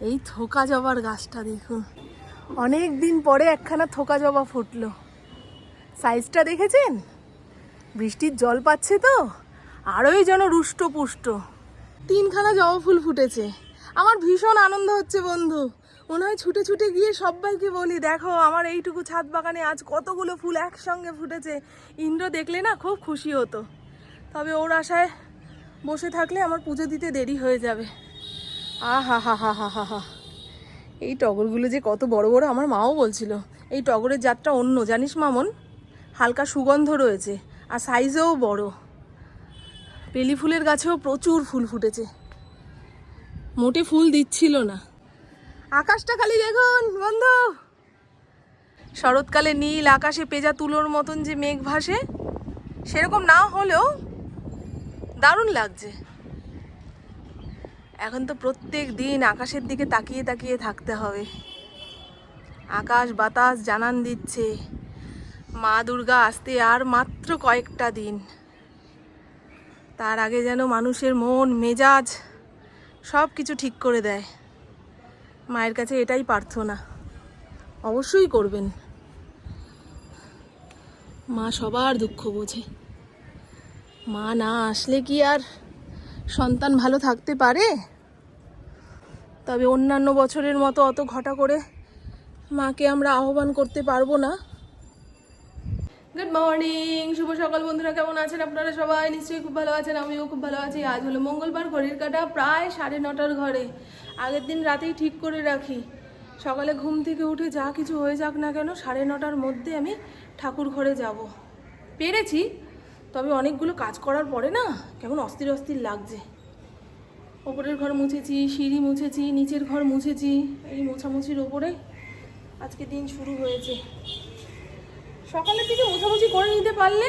এই থোকা জবার গাছটা দেখুন। অনেক দিন পরে একখানা থোকা জবা ফুটলো। সাইজটা দেখেছেন? বৃষ্টির জল পাচ্ছে তো, আরোই যেন রুষ্ট পুষ্ট তিনখানা জবা ফুল ফুটেছে। আমার ভীষণ আনন্দ হচ্ছে বন্ধু। মনে হয় ছুটে ছুটে গিয়ে সবাইকে বলি, দেখো, আমার এইটুকু ছাদ বাগানে আজ কতগুলো ফুল একসঙ্গে ফুটেছে। ইন্দ্র দেখলে না খুব খুশি হতো। তবে ওর আশায় বসে থাকলে আমার পুজো দিতে দেরি হয়ে যাবে। আহা হা হা হা হা হা এই টগরগুলো যে কত বড় বড়, আমার মাও বলছিল। এই টগরের জাতটা অন্য, জানিস মামন? হালকা সুগন্ধ রয়েছে, আর সাইজেও বড়। বেলি ফুলের গাছেও প্রচুর ফুল ফুটেছে। মোটে ফুল দিচ্ছিল না। আকাশটা খালি দেখুন, বন্ধু। শরৎকালে নীল আকাশে পেজা তুলোর মতন যে মেঘ ভাসে, সেরকম না হলেও দারুণ লাগছে। এখন তো প্রত্যেক দিন আকাশের দিকে তাকিয়ে তাকিয়ে থাকতে হবে। আকাশ, বাতাস জানান দিচ্ছে। মা দুর্গা আসতে আর মাত্র কয়েকটা দিন। তার আগে যেন মানুষের মন, মেজাজ সব কিছু ঠিক করে দেয়। মায়ের কাছে এটাই প্রার্থনা। অবশ্যই করবেন। মা সবার দুঃখ বোঝে। মা না আসলে কি আর সন্তান ভালো থাকতে পারে? তবে অন্যান্য বছরের মতো অত ঘটা করে মাকে আমরা আহ্বান করতে পারব না। গুড মর্নিং শুভ সকাল বন্ধুরা, কেমন আছেন আপনারা সবাই? নিশ্চয়ই খুব ভালো আছেন, আমিও খুব ভালো আছি। আজ হলো মঙ্গলবার, ঘড়ির কাটা প্রায় সাড়ে নটার ঘরে। আগের দিন রাতেই ঠিক করে রাখি। সকালে ঘুম থেকে উঠে যা কিছু হয়ে যাক না কেন, সাড়ে নটার মধ্যে আমি ঠাকুর ঘরে যাব। পেরেছি তবে অনেকগুলো কাজ করার পরে না কেমন অস্থির অস্থির লাগছে। ওপরের ঘর মুছেছি, সিঁড়ি মুছেছি, নিচের ঘর মুছেছি, এই মোছামুছির ওপরে আজকে দিন শুরু হয়েছে। সকালের দিকে মোছামুছি করে নিতে পারলে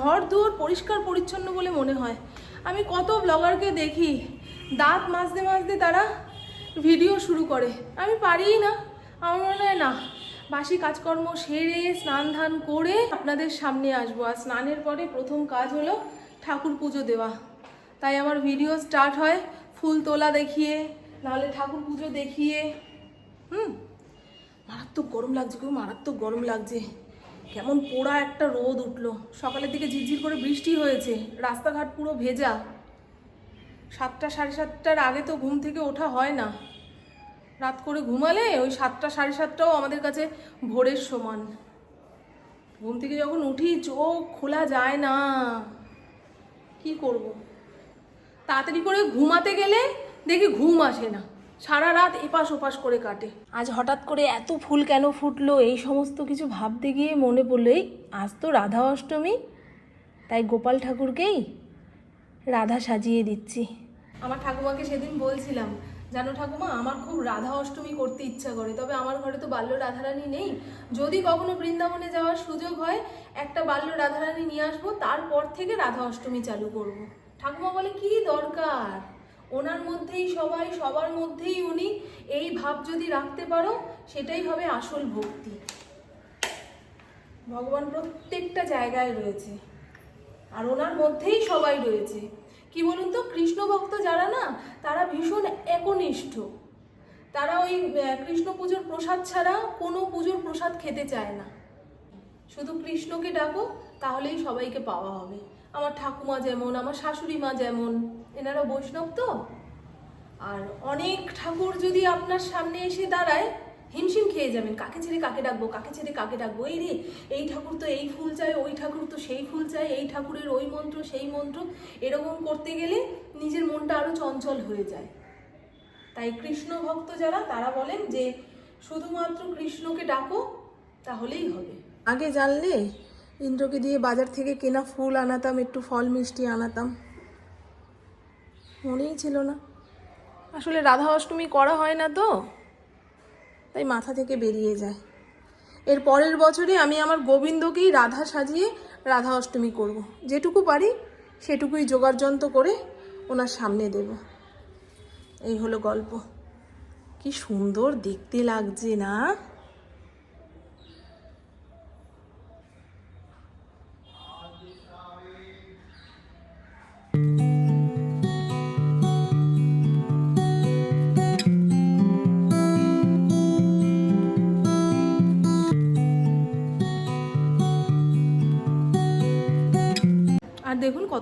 ঘর দুয়ার পরিষ্কার পরিচ্ছন্ন বলে মনে হয়। আমি কত ব্লগারকে দেখি, দাঁত মাজতে মাজতে তারা ভিডিও শুরু করে। আমি পারিই না, আমার মনে হয় না বাসি কাজকর্ম সেরে স্নান ধান করে আপনাদের সামনে আসব। আর স্নানের পরে প্রথম কাজ হলো ঠাকুর পুজো দেওয়া। তাই আমার ভিডিও স্টার্ট হয় ফুল তোলা দেখিয়ে, নাহলে ঠাকুর পুজো দেখিয়ে। হুম? মারাত্মক গরম লাগছে খুব মারাত্মক গরম লাগছে। কেমন পোড়া একটা রোদ উঠল। সকালের দিকে ঝিরঝির করে বৃষ্টি হয়েছে, রাস্তাঘাট পুরো ভেজা। সাতটা সাড়ে সাতটার আগে তো ঘুম থেকে ওঠা হয় না। রাত করে ঘুমালে ওই সাতটা সাড়ে সাতটাও আমাদের কাছে ভোরের সমান। ঘুম থেকে যখন উঠি চোখ খোলা যায় না। কি করব? তাড়াতাড়ি করে ঘুমাতে গেলে দেখি ঘুম আসে না। সারা রাত এপাশ ওপাশ করে কাটে। আজ হঠাৎ করে এত ফুল কেন ফুটলো? এই সমস্ত কিছু ভাবতে গিয়ে মনে পড়ল এই আজ তো রাধা অষ্টমী। তাই গোপাল ঠাকুরকেই রাধা সাজিয়ে দিচ্ছি। আমার ঠাকুমাকে সেদিন বলছিলাম জানো ঠাকুমা, আমার খুব রাধা অষ্টমী করতে ইচ্ছা করে, তবে আমার ঘরে তো বাল্য রাধারানী নেই। যদি কখনো বৃন্দাবনে যাওয়ার সুযোগ হয়, একটা বাল্য রাধারানী নিয়ে আসব, তারপর থেকে রাধা অষ্টমী চালু করব। ঠাকুমা বলে, কি দরকার? ওনার মধ্যেই সবাই, সবার মধ্যেই উনি, এই ভাব যদি রাখতে পারো, সেটাই হবে আসল ভক্তি। ভগবান প্রত্যেকটা জায়গায় রয়েছে, আর ওনার মধ্যেই সবাই রয়েছে। কি বলুন তো? কৃষ্ণ ভক্ত যারা না, তারা ভীষণ একনিষ্ঠ। তারা ওই কৃষ্ণ পুজোর প্রসাদ ছাড়া কোনো পুজোর প্রসাদ খেতে চায় না। শুধু কৃষ্ণকে ডাকো, তাহলেই সবাইকে পাওয়া হবে। আমার ঠাকুমা যেমন, আমার শাশুড়ি মা যেমন, এনারা বৈষ্ণব তো? আর অনেক ঠাকুর যদি আপনার সামনে এসে দাঁড়ায় হিমশিম খেয়ে যাবেন, কাকে ছেড়ে কাকে ডাকবো, কাকে ছেড়ে কাকে ডাকবো? এই রে, এই ঠাকুর তো এই ফুল চায়, ওই ঠাকুর তো সেই ফুল চায়, এই ঠাকুরের ওই মন্ত্র, সেই মন্ত্র। এরকম করতে গেলে নিজের মনটা আরও চঞ্চল হয়ে যায়। তাই কৃষ্ণ ভক্ত যারা, তারা বলেন যে, শুধুমাত্র কৃষ্ণকে ডাকো, তাহলেই হবে। আগে জানলে ইন্দ্রকে দিয়ে বাজার থেকে কেনা ফুল আনাতাম, একটু ফল মিষ্টি আনাতাম। মনেই ছিল না। আসলে রাধা অষ্টমী করা হয় না তো। তাই মাথা থেকে বেরিয়ে যায়। এর পরের বছরে আমি আমার গোবিন্দকেই রাধা সাজিয়ে রাধা অষ্টমী করব। যেটুকু পারি সেটুকুই যোগাড়যন্ত্র করে ওনার সামনে দেব। এই হলো গল্প। কি সুন্দর দেখতে লাগছে না?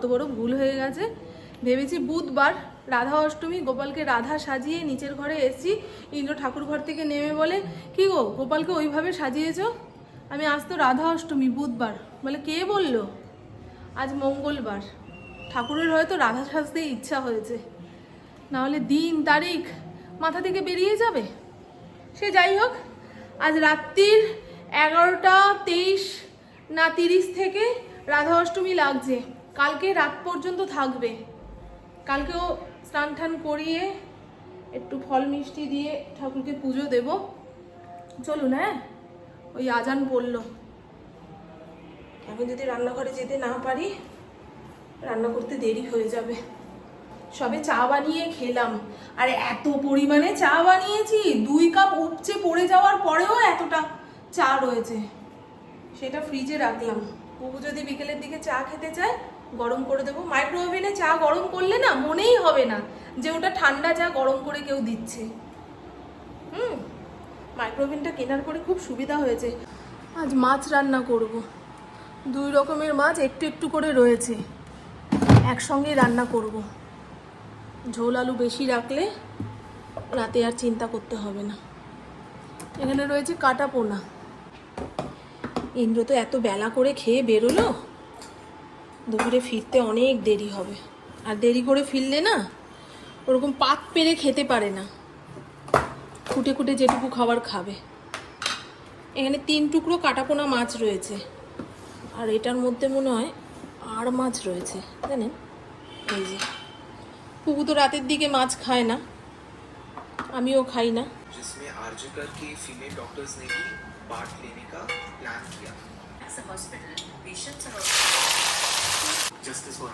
কত বড় ভুল হয়ে গেছে। ভেবেছি বুধবার রাধা অষ্টমী, গোপালকে রাধা সাজিয়ে নিচের ঘরে এসেছি, ইন্দ্র ঠাকুর ঘর থেকে নেমে বলে, কি গো, গোপালকে ওইভাবে সাজিয়েছো? আমি, আজ তো রাধা অষ্টমী, বুধবার। বলে, কে বলল? আজ মঙ্গলবার। ঠাকুরের হয়তো রাধা সাজতে ইচ্ছা হয়েছে। নাহলে দিন, তারিখ, মাথা থেকে বেরিয়ে যাবে? সে যাই হোক, আজ রাত্রির এগারোটা তেইশ না তিরিশ থেকে রাধা অষ্টমী লাগছে। কালকে রাত পর্যন্ত থাকবে। কালকেও স্নান টান করিয়ে একটু ফল মিষ্টি দিয়ে ঠাকুরকে পুজো দেব। চলুন হ্যাঁ? ওই আজান পড়ল। এখন যদি রান্নাঘরে যেতে না পারি, রান্না করতে দেরি হয়ে যাবে। সবে চা বানিয়ে খেলাম। আর এত পরিমাণে চা বানিয়েছি, দুই কাপ উপচে পড়ে যাওয়ার পরেও এতটা চা রয়েছে। সেটা ফ্রিজে রাখলাম। বুবু যদি বিকেলের দিকে চা খেতে চায় গরম করে দেবো। মাইক্রো ওভেনে চা গরম করলে না মনেই হবে না যে ওটা ঠান্ডা চা গরম করে কেউ দিচ্ছে। হুম মাইক্রো ওভেনটা কেনার পরে খুব সুবিধা হয়েছে। আজ মাছ রান্না করব। দুই রকমের মাছ একটু একটু করে রয়েছে। একসঙ্গেই রান্না করব। ঝোল আলু বেশি রাখলে রাতে আর চিন্তা করতে হবে না। এখানে রয়েছে কাটা পোনা ইন্দ্র তো এত বেলা করে খেয়ে বেরোলো। দুপুরে ফিরতে অনেক দেরি হবে আর দেরি করে ফিরলে না ওরকম পাত পেরে খেতে পারে না খুঁটে খুঁটে যেটুকু খাবার খাবে এখানে তিন টুকরো কাটাপোনা মাছ রয়েছে আর এটার মধ্যে মনে হয় আর মাছ রয়েছে জানেন এই যে পুকু তো রাতের দিকে মাছ খায় না আমিও খাই না जिसमें आरजीकर की फीमेल डॉक्टर्स ने भी पार्ट लेने का प्लान किया As a hospital, patients Justice for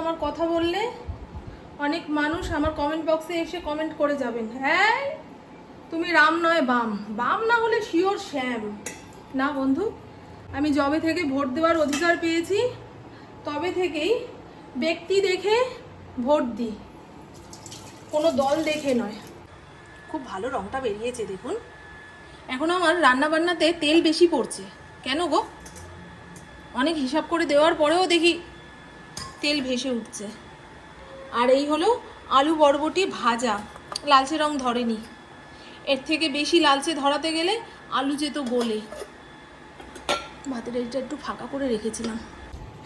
আমার কথা বললে অনেক মানুষ আমার কমেন্ট বক্সে এসে কমেন্ট করে যাবেন। হ্যাঁ তুমি রাম নয় বাম। বাম না হলে শিওর শ্যাম। না বন্ধু আমি জবে থেকে ভোট দেওয়ার অধিকার পেয়েছি তবে থেকেই ব্যক্তি দেখে ভোট দিই। কোনো দল দেখে নয়। খুব ভালো রংটা বেরিয়েছে, দেখুন। এখন আমার রান্না বান্নাতে তেল বেশি পড়ছে। কেন গো? অনেক হিসাব করে দেওয়ার পরেও দেখি তেল ভেসে উঠছে। আর এই হলো আলু বরবটি ভাজা। লালচে রং ধরেনি। এর থেকে বেশি লালচে ধরাতে গেলে আলু যেত গলে। ভাতের এটা একটু ফাঁকা করে রেখেছিলাম।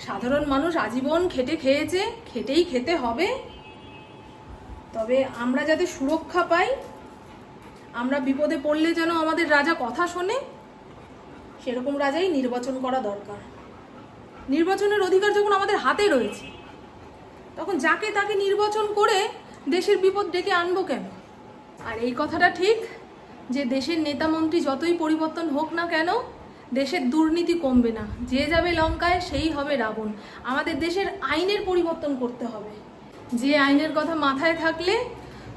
সাধারণ মানুষ আজীবন খেটে খেয়েছে, খেটেই খেতে হবে। তবে আমরা যাতে সুরক্ষা পাই, আমরা বিপদে পড়লে যেন আমাদের রাজা কথা শোনে, সেরকম রাজাই নির্বাচন করা দরকার। নির্বাচনের অধিকার যখন আমাদের হাতে রয়েছে, তখন যাকে তাকে নির্বাচন করে দেশের বিপদ ডেকে আনব কেন? আর এই কথাটা ঠিক যে দেশের নেতা মন্ত্রী যতই পরিবর্তন হোক না কেন দেশের দুর্নীতি কমবে না। যে যাবে লঙ্কায়, সেই হবে রাবণ। আমাদের দেশের আইনের পরিবর্তন করতে হবে। যে আইনের কথা মাথায় থাকলে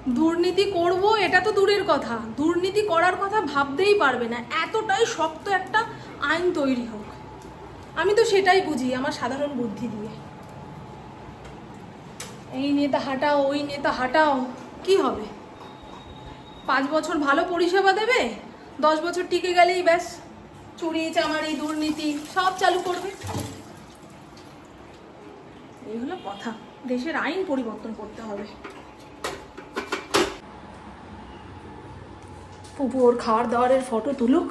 দুর্নীতি করব, এটা তো দূরের কথা। দুর্নীতি করার কথা ভাবতেই পারবে না। এতটাই শক্ত একটা আইন তৈরি হোক। আমি তো সেটাই বুঝি, আমার সাধারণ বুদ্ধি দিয়ে। এই নেতা হাঁটাও, ওই নেতা হাঁটাও, কি হবে? পাঁচ বছর ভালো পরিষেবা দেবে, দশ বছর টিকে গেলেই ব্যাস। চুরি চামারি দুর্নীতি সব চালু করবে। এই হলো কথা। দেশের আইন পরিবর্তন করতে হবে। পুপু ওর খাওয়ার দাওয়ারের ফটো তুলুক।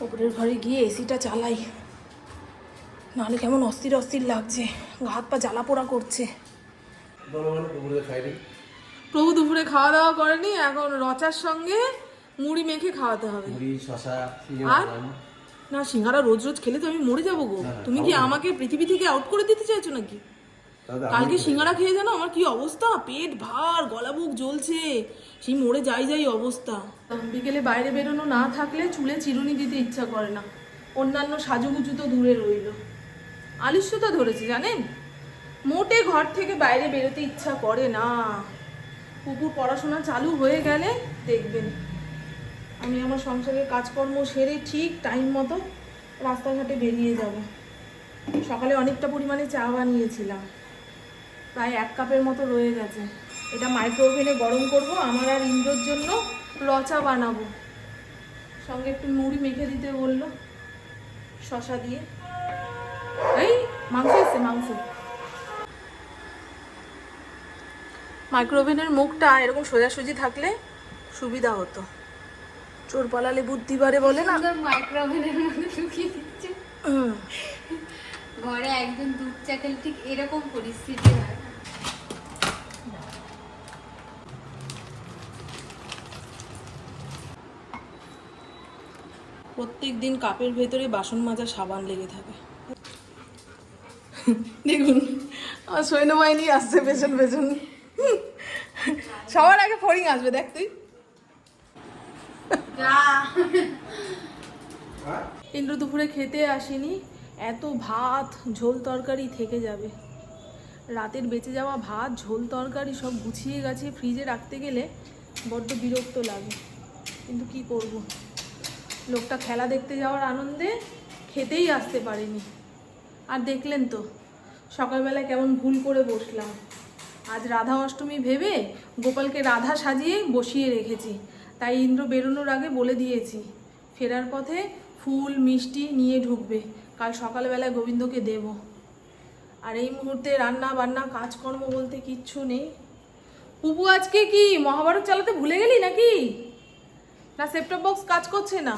ওপরের ঘরে গিয়ে এসিটা চালাই। নাহলে কেমন অস্থির অস্থির লাগছে। হাত পা জ্বালা পোড়া করছে। প্রভু দুপুরে খাওয়া দাওয়া করেনি এখন রচার সঙ্গে মুড়ি মেখে খাওয়াতে হবে। মুড়ি শশা আর? না সিঙ্গারা রোজ রোজ খেলে তো আমি মরে যাব গো। তুমি কি আমাকে পৃথিবী থেকে আউট করে দিতে চাইছো নাকি? কালকে সিঙ্গারা খেয়ে জানো আমার কি অবস্থা? পেট ভার গলা বুক জ্বলছে। সেই মরে যাই যাই অবস্থা। বিকেলে বাইরে বেরোনো না থাকলে চুলে চিরুনি দিতে ইচ্ছা করে না। অন্যান্য সাজুগুজু তো দূরে রইল। আলিস্যতা ধরেছে জানেন? মোটে ঘর থেকে বাইরে বেরোতে ইচ্ছা করে না। কুকুর পড়াশোনা চালু হয়ে গেলে দেখবেন। আমি আমার সংসারের কাজকর্ম সেরে ঠিক টাইম মতো রাস্তাঘাটে বেরিয়ে যাব। সকালে অনেকটা পরিমাণে চা বানিয়েছিলাম। প্রায় এক কাপের মতো রয়ে গেছে। এটা মাইক্রো ওভেনে গরম করব, আমার আর ইন্দ্রর জন্য রচা বানাবো। সঙ্গে একটু মুড়ি মেখে দিতে বলল, শশা দিয়ে। এই, মাংস এসছে, মাংস। মাইক্রো ওভেনের মুখটা এরকম সোজাসুজি থাকলে সুবিধা হতো। চোর পালালে বুদ্ধি বাড়ে বলে না? মাইক্রোওভেনের মধ্যে ঢুকিয়ে দিচ্ছে। ঘরে একজন দুধ চা খেলে ঠিক এরকম পরিস্থিতি হয়। প্রত্যেক দিন কাপের ভেতরে বাসন মাজা সাবান লেগে থাকে। দেখুন আমার সৈন্যবাহিনী আসছে পেছন পেছন। সবার আগে ফড়িং আসবে দেখ তুই। ইন্দ্র দুপুরে খেতে আসেনি, এত ভাত, ঝোল তরকারি থেকে যাবে। রাতের বেঁচে যাওয়া ভাত, ঝোল তরকারি সব গুছিয়ে গাছিয়ে ফ্রিজে রাখতে গেলে বড্ড বিরক্ত লাগে। কিন্তু কি করব? লোকটা খেলা দেখতে যাওয়ার আনন্দে খেতেই আসতে পারেনি। আর দেখলেন তো, সকালবেলায় কেমন ভুল করে বসলাম। আজ রাধা অষ্টমী ভেবে গোপালকে রাধা সাজিয়ে বসিয়ে রেখেছি। তাই ইন্দ্র বেরোনোর আগে বলে দিয়েছি, ফেরার পথে ফুল, মিষ্টি নিয়ে ঢুকবে। কাল সকালবেলায় গোবিন্দকে দেব। আর এই মুহূর্তে রান্না বান্না, কাজকর্ম বলতে কিচ্ছু নেই। পুপু, আজকে কি মহাভারত চালাতে ভুলে গেলি নাকি? না, সেপ্টপ বক্স কাজ করছে না।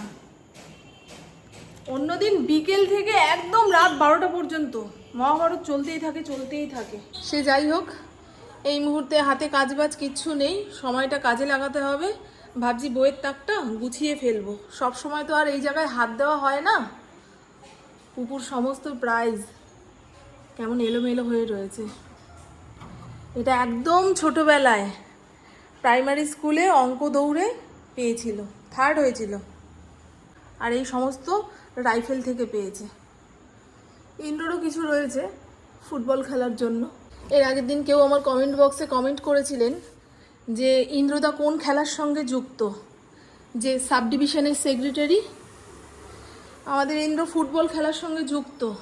অন্যদিন বিকেল থেকে একদম রাত বারোটা পর্যন্ত। মহাভারত চলতেই থাকে চলতেই থাকে। সে যাই হোক, এই মুহূর্তে হাতে কাজবাজ কিচ্ছু নেই। সময়টা কাজে লাগাতে হবে। ভাবছি বইয়ের তাকটা গুছিয়ে ফেলব। সব সময় তো আর এই জায়গায় হাত দেওয়া হয় না। পুকুর সমস্ত প্রাইজ কেমন এলোমেলো হয়ে রয়েছে। এটা একদম ছোটবেলায় প্রাইমারি স্কুলে অঙ্ক দৌড়ে পেয়েছিল থার্ড হয়েছিল। আর এই সমস্ত রাইফেল থেকে পেয়েছে। ইন্ডোরও কিছু রয়েছে ফুটবল খেলার জন্য। এর আগের দিন কেউ আমার কমেন্ট বক্সে কমেন্ট করেছিলেন যে ইন্দ্রদা কোন খেলার সঙ্গে যুক্ত? যে সাব ডিভিশনের সেক্রেটারি? আমাদের ইন্দ্র ফুটবল খেলার সঙ্গে যুক্ত।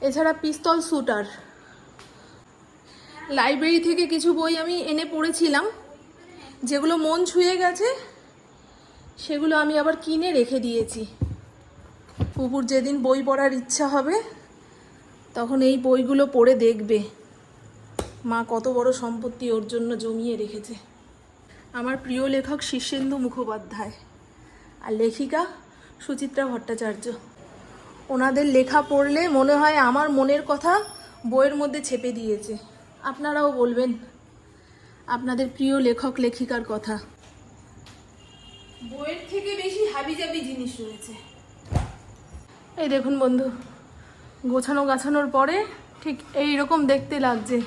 এছাড়া পিস্তল শুটার। লাইব্রেরি থেকে কিছু বই আমি এনে পড়েছিলাম। যেগুলো মন ছুঁয়ে গেছে, সেগুলো আমি আবার কিনে রেখে দিয়েছি। পুকুর যেদিন বই পড়ার ইচ্ছা হবে, তখন এই বইগুলো পড়ে দেখবে। মা কত বড় সম্পত্তি ওর জন্য জমিয়ে রেখেছে। আমার প্রিয় লেখক শীর্ষেন্দু মুখোপাধ্যায় আর লেখিকা সুচিত্রা ভট্টাচার্য। ওনাদের লেখা পড়লে মনে হয় আমার মনের কথা বইয়ের মধ্যে ছেপে দিয়েছে। আপনারাও বলবেন, আপনাদের প্রিয় লেখক লেখিকার কথা। বইয়ের থেকে বেশি হাবিজাবি জিনিস রয়েছে। এই দেখুন বন্ধু গোছানো গাছানোর পরে ঠিক এই রকম দেখতে লাগছে।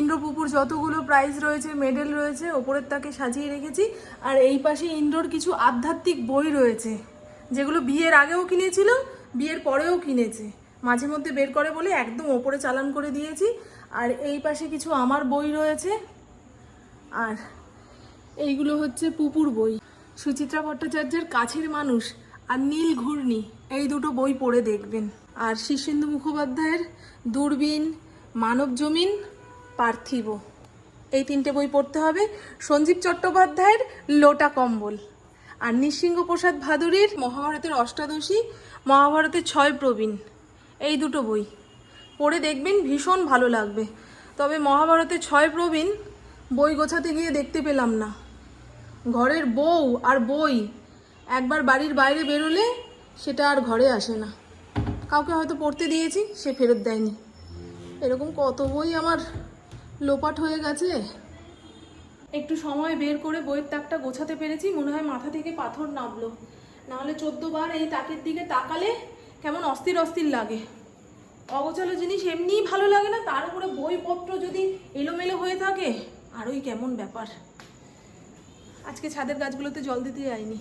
ইন্দ্রপুকুর যতগুলো প্রাইজ রয়েছে মেডেল রয়েছে, ওপরের তাকে সাজিয়ে রেখেছি। আর এই পাশে ইন্দ্রর কিছু আধ্যাত্মিক বই রয়েছে, যেগুলো বিয়ের আগেও কিনেছিল, বিয়ের পরেও কিনেছে। মাঝে মধ্যে বের করে বলে একদম ওপরে চালান করে দিয়েছি। আর এই পাশে কিছু আমার বই রয়েছে। আর এইগুলো হচ্ছে পুপুর বই। সুচিত্রা ভট্টাচার্যের কাছের মানুষ আর নীল ঘূর্ণি, এই দুটো বই পড়ে দেখবেন। আর শীর্ষেন্দু মুখোপাধ্যায়ের দূরবীন মানব জমিন পার্থিব। এই তিনটে বই পড়তে হবে সঞ্জীব চট্টোপাধ্যায়ের লোটা কম্বল আর নৃসিংহ প্রসাদ ভাদুরীর মহাভারতের অষ্টাদশী, মহাভারতের ছয় প্রবীণ। এই দুটো বই পড়ে দেখবেন ভীষণ ভালো লাগবে। তবে মহাভারতের ছয় প্রবীণ বই গোছাতে গিয়ে দেখতে পেলাম না। ঘরের বউ আর বই একবার বাড়ির বাইরে বেরোলে সেটা আর ঘরে আসে না। কাউকে হয়তো পড়তে দিয়েছি, সে ফেরত দেয়নি। এরকম কত বই আমার লোপাট হয়ে গেছে। একটু সময় বের করে বইয়ের তাকটা গোছাতে পেরেছি মনে হয় মাথা থেকে পাথর নামলো। নাহলে চোদ্দ বার এই তাকের দিকে তাকালে কেমন অস্থির অস্থির লাগে। অগোছালো জিনিস এমনিই ভালো লাগে না তার উপরে বইপত্র যদি এলোমেলো হয়ে থাকে আরোই কেমন ব্যাপার। আজকে ছাদের গাছগুলোতে জল দিতে যাইনি।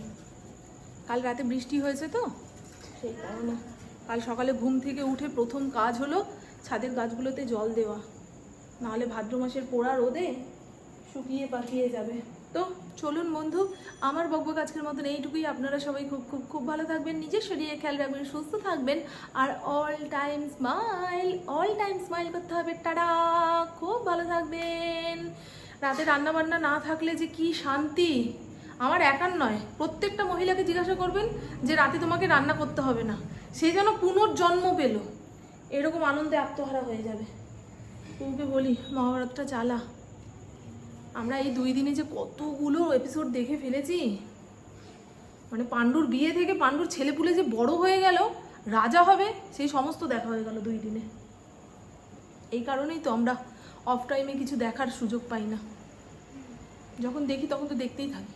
কাল রাতে বৃষ্টি হয়েছে তো? সেই কারণে। কাল সকালে ঘুম থেকে উঠে প্রথম কাজ হলো ছাদের গাছগুলোতে জল দেওয়া। নাহলে ভাদ্র মাসের পোড়া রোদে শুকিয়ে পাকিয়ে যাবে। তো চলুন বন্ধু, আমার বকবক আজকের মতন এইটুকুই। আপনারা সবাই খুব খুব খুব ভালো থাকবেন, নিজের শরীরে খেয়াল রাখবেন, সুস্থ থাকবেন। আর all time smile all time smile করতে হবে। টাটা! খুব ভালো থাকবেন। রাতে রান্না বান্না না থাকলে যে কি শান্তি? আমার একার নয়, প্রত্যেকটা মহিলাকে জিজ্ঞাসা করবেন যে রাতে তোমাকে রান্না করতে হবে না। সে যেন পুনর্জন্ম পেল। এরকম আনন্দে আত্মহারা হয়ে যাবে। তোমাকে বলি, মহাভারতটা চালা। আমরা এই দুই দিনে যে কতগুলো এপিসোড দেখে ফেলেছি। মানে পাণ্ডুর বিয়ে থেকে পাণ্ডুর ছেলেপুলে যে বড় হয়ে গেল, রাজা হবে, সেই সমস্ত দেখা হয়ে গেল দুই দিনে। এই কারণেই তো আমরা অফ টাইমে কিছু দেখার সুযোগ পাই না। যখন দেখি তখন তো দেখতেই থাকি।